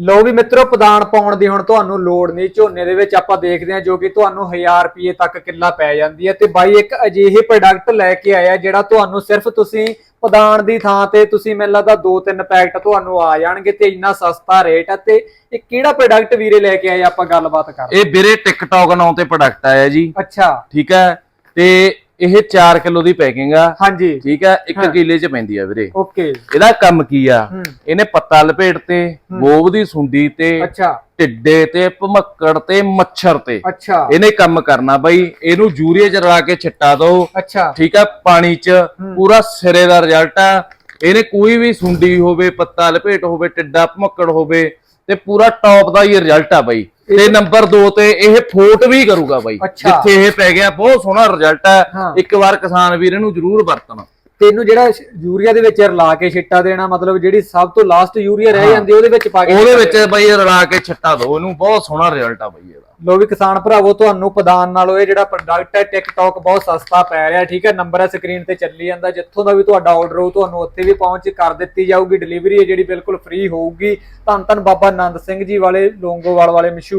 ਲੋ ਵੀ ਮਿੱਤਰੋ ਪਦਾਨ ਪਾਉਣ ਦੀ ਹੁਣ ਤੁਹਾਨੂੰ ਲੋੜ ਨਹੀਂ। ਝੋਨੇ ਦੇ ਵਿੱਚ ਆਪਾਂ ਦੇਖਦੇ ਹਾਂ ਜੋ ਕਿ ਤੁਹਾਨੂੰ 1000 ਰੁਪਏ ਤੱਕ ਕਿੱਲਾ ਪੈ ਜਾਂਦੀ ਹੈ। ਤੇ ਬਾਈ ਇੱਕ ਅਜਿਹੇ ਪ੍ਰੋਡਕਟ ਲੈ ਕੇ ਆਇਆ ਜਿਹੜਾ ਤੁਹਾਨੂੰ ਸਿਰਫ ਤੁਸੀਂ ਪਦਾਨ ਦੀ ਥਾਂ ਤੇ ਤੁਸੀਂ ਮੈਨੂੰ ਲੱਗਦਾ ਦੋ ਤਿੰਨ ਪੈਕਟ ਤੁਹਾਨੂੰ ਆ ਜਾਣਗੇ ਤੇ ਇੰਨਾ ਸਸਤਾ ਰੇਟ ਹੈ। ਤੇ ਇਹ ਕਿਹੜਾ ਪ੍ਰੋਡਕਟ ਵੀਰੇ ਲੈ ਕੇ ਆਏ ਆਪਾਂ ਗੱਲਬਾਤ ਕਰ ਇਹ ਵੀਰੇ ਟਿਕਟੌਕ ਨਾਂ ਤੇ ਪ੍ਰੋਡਕਟ ਆਇਆ ਜੀ। ਅੱਛਾ। ਠੀਕ ਹੈ। ਤੇ ਇਹ 4 ਕਿਲੋ ਦੀ ਪੈਕਿੰਗ ਆ। ਹਾਂਜੀ। ਠੀਕ ਹੈ 1 ਹਾਂ। ਕਿਲੇ ਚ ਪੈਂਦੀ ਆ ਵੀਰੇ। ਓਕੇ। ਇਹਦਾ ਕੰਮ ਕੀ ਆ? ਇਹਨੇ ਪੱਤਾ ਲਪੇਟ ਤੇ ਗੋਬ ਦੀ ਸੁੰਡੀ ਤੇ ਅੱਛਾ। ਟਿੱਡੇ ਤੇ ਭਮੱਕੜ ਤੇ ਮੱਛਰ ਤੇ। ਅੱਛਾ। ਇਹਨੇ ਕੰਮ ਕਰਨਾ ਬਾਈ। ਇਹਨੂੰ ਯੂਰੀਆ ਚ ਰਲਾ ਕੇ ਛਿੱਟਾ ਦਿਓ ਅੱਛਾ। ਠੀਕ ਆ ਪਾਣੀ ਚ। ਪੂਰਾ ਸਿਰੇ ਦਾ ਰਿਜ਼ਲਟ ਆ। ਇਹਨੇ ਕੋਈ ਵੀ ਸੁੰਡੀ ਹੋਵੇ ਪੱਤਾ ਲਪੇਟ ਹੋਵੇ ਟਿੱਡਾ ਭਮੱਕੜ ਹੋਵੇ ਤੇ ਪੂਰਾ ਟੌਪ ਦਾ ਹੀ ਰਿਜ਼ਲਟ ਆ ਬਾਈ। ਤੇ ਨੰਬਰ 2 ਤੇ ਇਹ ਫੋਟ ਵੀ ਕਰੂਗਾ ਬਾਈ। ਜਿੱਥੇ ਇਹ ਪੈ ਗਿਆ ਬਹੁਤ ਸੋਹਣਾ ਰਿਜ਼ਲਟ ਹਾਂ। ਇੱਕ ਵਾਰ ਕਿਸਾਨ ਵੀਰ ਇਹਨੂੰ ਜ਼ਰੂਰ ਵਰਤਣਾ। ਤੈਨੂੰ ਜਿਹੜਾ ਸ਼- ਯੂਰੀਆ ਦੇ ਵਿੱਚ ਰਲਾ ਕੇ ਛਿੱਟਾ ਦੇਣਾ ਮਤਲਬ ਜਿਹੜੀ ਸਭ ਤੋਂ ਲਾਸਟ ਯੂਰੀਆ ਰਹਿ ਜਾਂਦੀ ਉਹਦੇ ਵਿੱਚ ਪਾ ਕੇ ਉਹਦੇ ਵਿੱਚ ਬਾਈ ਰਲਾ ਕੇ ਛੱਟਾ ਦਿਓ ਇਹਨੂੰ ਬਹੁਤ ਸੋਹਣਾ ਰਿਜ਼ਲਟ ਆ ਬਾਈ ਇਹਦਾ। ਲੋ ਵੀ ਕਿਸਾਨ ਭਰਾਵੋ ਤੁਹਾਨੂੰ ਪ੍ਰਦਾਨ ਨਾਲੋਂ ਇਹ ਜਿਹੜਾ ਪ੍ਰੋਡਕਟ ਹੈ ਟਿਕਟੌਕ ਬਹੁਤ ਸਸਤਾ ਪੈ ਰਿਹਾ ਠੀਕ ਹੈ? ਨੰਬਰ ਹੈ ਸਕਰੀਨ ਤੇ ਚੱਲੀ ਜਾਂਦਾ ਜਿੱਥੋਂ ਦਾ ਵੀ ਤੁਹਾਡਾ ਆਰਡਰ ਹੋਊ ਤੁਹਾਨੂੰ ਉੱਥੇ ਵੀ ਪਹੁੰਚ ਕਰ ਦਿੱਤੀ ਜਾਊਗੀ ਡਿਲੀਵਰੀ ਹੈ ਜਿਹੜੀ ਬਿਲਕੁਲ ਫ੍ਰੀ ਹੋਊਗੀ। ਧੰਨ ਧੰਨ ਬਾਬਾ ਆਨੰਦ ਸਿੰਘ ਜੀ ਵਾਲੇ ਲੋਂਗੋਵਾਲ ਵਾਲੇ ਮਸ਼ਹੂਰ